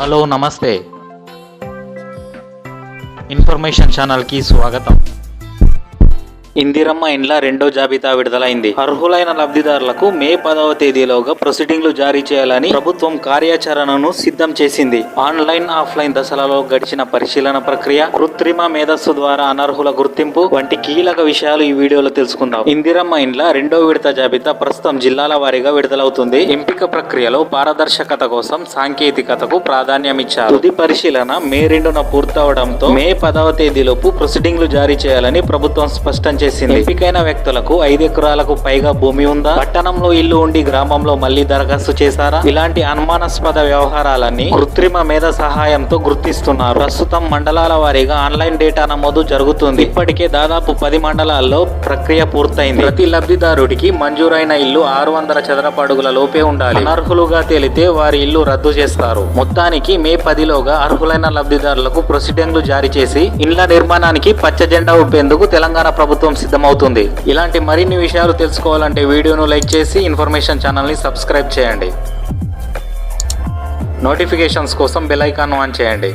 Hello నమస్తే. Information ఛానల్కి స్వాగతం. ఇందిరమ్మ ఇండ్ల రెండో జాబితా విడుదలైంది. అర్హులైన లబ్ధిదారులకు మే పదవ తేదీలోగా ప్రొసీడింగ్లు జారీ చేయాలని ప్రభుత్వం కార్యాచరణను సిద్ధం చేసింది. ఆన్లైన్ ఆఫ్లైన్ దశలలో గడిచిన పరిశీలన ప్రక్రియ కృత్రిమ మేధస్సు ద్వారా అనర్హుల గుర్తింపు వంటి కీలక విషయాలు ఈ వీడియోలో తెలుసుకుందాం. ఇందిరమ్మ ఇండ్ల రెండో విడత జాబితా ప్రస్తుతం జిల్లాల వారీగా విడుదలవుతుంది. ఎంపిక ప్రక్రియలో పారదర్శకత కోసం సాంకేతికతకు ప్రాధాన్యం ఇచ్చారు. తుది పరిశీలన మే రెండున పూర్తవడంతో మే పదవ తేదీలోపు ప్రొసీడింగ్లు జారీ చేయాలని ప్రభుత్వం స్పష్టం చేసింది. ఎంపికైన వ్యక్తులకు ఐదు ఎకరాలకు పైగా భూమి ఉందా? పట్టణంలో ఇల్లు ఉండి గ్రామంలో మళ్ళీ దరఖాస్తు చేశారా? ఇలాంటి అనుమానాస్పద వ్యవహారాలన్నీ కృత్రిమ మేధ సహాయంతో గుర్తిస్తున్నారు. ప్రస్తుతం మండలాల వారీగా ఆన్లైన్ డేటా నమోదు జరుగుతుంది. ఇప్పటికే దాదాపు పది మండలాల్లో ప్రక్రియ పూర్తయింది. ప్రతి లబ్ధిదారుడికి మంజూరైన ఇల్లు ఆరు వందల చదరపు అడుగుల లోపే ఉండాలి. అనర్హులుగా తేలితే వారి ఇల్లు రద్దు చేస్తారు. మొత్తానికి మే పదిలోగా అర్హులైన లబ్ధిదారులకు ప్రొసీడింగ్లు జారీ చేసి ఇండ్ల నిర్మాణానికి పచ్చ జెండా ఊపేందుకు తెలంగాణ ప్రభుత్వం సిద్ధమవుతుంది. ఇలాంటి మరిన్ని విషయాలు తెలుసుకోవాలంటే వీడియోను లైక్ చేసి ఇన్ఫర్మేషన్ ఛానల్ని సబ్స్క్రైబ్ చేయండి. నోటిఫికేషన్స్ కోసం బెల్ ఐకాన్ ఆన్ చేయండి.